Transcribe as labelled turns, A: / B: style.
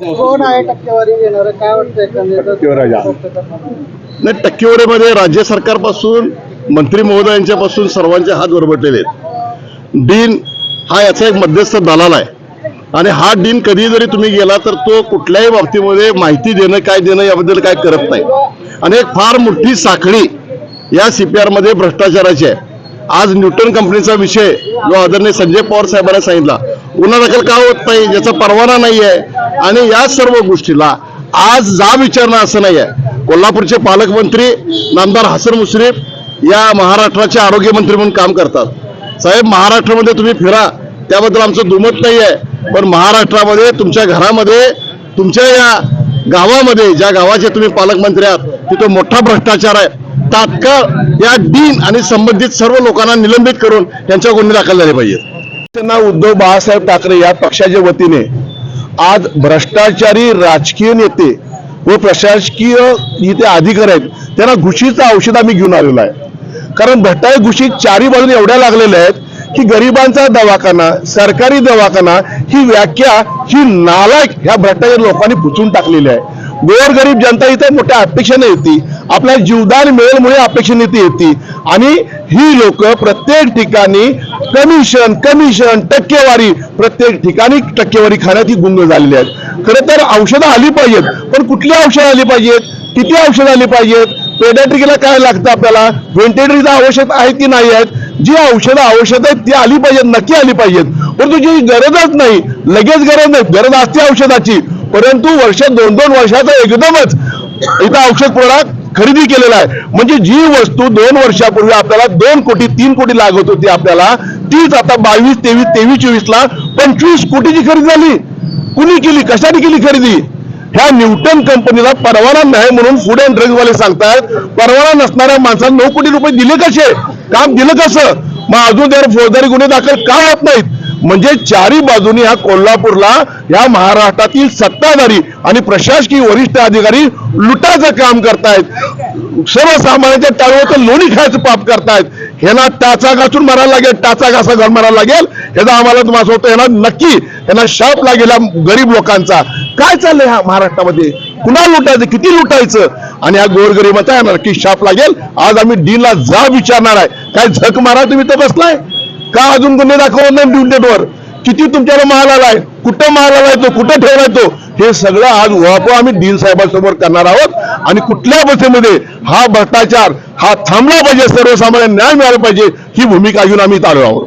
A: कोण आहे टक्केवारी घेणार? काय वाटतं
B: नाही टक्केवारीमध्ये राज्य सरकारपासून मंत्री महोदयांच्यापासून सर्वांचे हात वरबटलेले आहेत. डीन हा याचा एक मध्यस्थ दलाल आहे. आणि हा डीन कधी जरी तुम्ही गेला तर तो कुठल्याही बाबतीमध्ये माहिती देणं काय देणं याबद्दल काय करत नाही. आणि एक फार मोठी साखळी या सीपीआरमध्ये भ्रष्टाचाराची आहे. आज न्यूटन कंपनीचा विषय जो आदरणीय संजय पवार साहेबांना सांगितला गुन्हा दाखल का होत नाही? ज्याचा परवाना नाही आहे आणि या सर्व गोष्टीला आज जा विचारणं असं नाही आहे कोल्हापूरचे पालकमंत्री नामदार हसन मुश्रीफ या महाराष्ट्राचे आरोग्यमंत्री म्हणून काम करतात. साहेब महाराष्ट्रामध्ये तुम्ही फिरा. त्याबद्दल आमचं दुमत नाही आहे पण महाराष्ट्रामध्ये तुमच्या घरामध्ये तुमच्या या गावामध्ये ज्या गावाचे तुम्ही पालकमंत्री आहात तिथं मोठा भ्रष्टाचार आहे. तात्काळ या डीन आणि संबंधित सर्व लोकांना निलंबित करून त्यांच्या गुन्हे दाखल झाले पाहिजेत.
C: त्यांना उद्धव बाळासाहेब ठाकरे या पक्षाच्या वतीने आज भ्रष्टाचारी राजकीय नेते व प्रशासकीय इथे अधिकारी आहेत त्यांना घुशीचं औषध आम्ही घेऊन आलेलो आहे. कारण भट्टाळ घुशी चारी बाजूने एवढ्या लागलेल्या आहेत की गरिबांचा दवाखाना सरकारी दवाखाना ही व्याख्या ही नालायक ह्या भ्रष्टाचार लोकांनी पुचून टाकलेली आहे. गोरगरीब जनता इथे मोठ्या अपेक्षेने येते आपल्या जीवदान मिळेल अपेक्षेने ती येते. आणि ही लोक प्रत्येक ठिकाणी कमिशन कमिशन टक्केवारी. प्रत्येक ठिकाणी टक्केवारी खाण्यात ही गुंग झालेली आहेत. खरं तर औषधं आली पाहिजेत पण कुठली औषधं आली पाहिजेत? किती औषधं आली पाहिजेत? पेडॅट्रिकला काय लागतं आपल्याला? व्हेंटिलेटरीचा आवश्यक आहे की नाही आहेत? जी औषधं आवश्यक आहेत ती आली पाहिजेत नक्की आली पाहिजेत. परंतु जी गरजच नाही. लगेच गरज नाही. गरज असते औषधाची. परंतु वर्ष दोन दोन वर्षाचा एकदमच. इथं औषध पुरवठा खरेदी केलेला आहे. म्हणजे जी वस्तू दोन वर्षापूर्वी आपल्याला दोन कोटी तीन कोटी लागत होती आपल्याला तीच आता बावीस तेवीस तेवीस चोवीस ला पंचवीस कोटीची खरेदी झाली. कुणी केली? कशाने केली खरेदी? ह्या न्यूटन कंपनीला परवाना नाही म्हणून फूड अँड ड्रग्ज वाले सांगतायत परवाना नसणाऱ्या माणसांना नऊ कोटी रुपये दिले कसे? काम दिलं कसं? मग अजून त्यावर फौजदारी गुन्हे दाखल का होत नाहीत? म्हणजे चारी बाजूनी ह्या कोल्हापूरला या महाराष्ट्रातील सत्ताधारी आणि प्रशासकीय वरिष्ठ अधिकारी लुटाचं काम करतायत. सर्वसामान्यांच्या टाळूचं लोणी खायचं पाप करतायत. ह्यांना टाचा घासून मारायला लागेल टाचा घासा घालून मारायला लागेल. ह्याचा आम्हाला तुम्हाला होतं ह्यांना नक्की यांना शाप लागेल गरीब लोकांचा. काय चाललंय ह्या महाराष्ट्रामध्ये? कुणा लुटायचं? किती लुटायचं? आणि ह्या गोरगरीबाचा नक्की शाप लागेल. आज आम्ही डीनला जा विचारणार आहे. काय झक मारा तुम्ही तर बसलाय? का अजून गुन्हे दाखवत नाही ड्युटेटवर किती तुमच्याला माल आलाय? कुठं माल आलाय तो? कुठं ठेवलाय तो? हे सगळं आज उहापोह आम्ही डीन साहेबांसमोर करणार आहोत आणि कुठल्या बसेमध्ये हा भ्रष्टाचार हा थांबला पाहिजे सर्वसामान्य न्याय मिळाला पाहिजे ही भूमिका घेऊन आम्ही इथं आलो आहोत.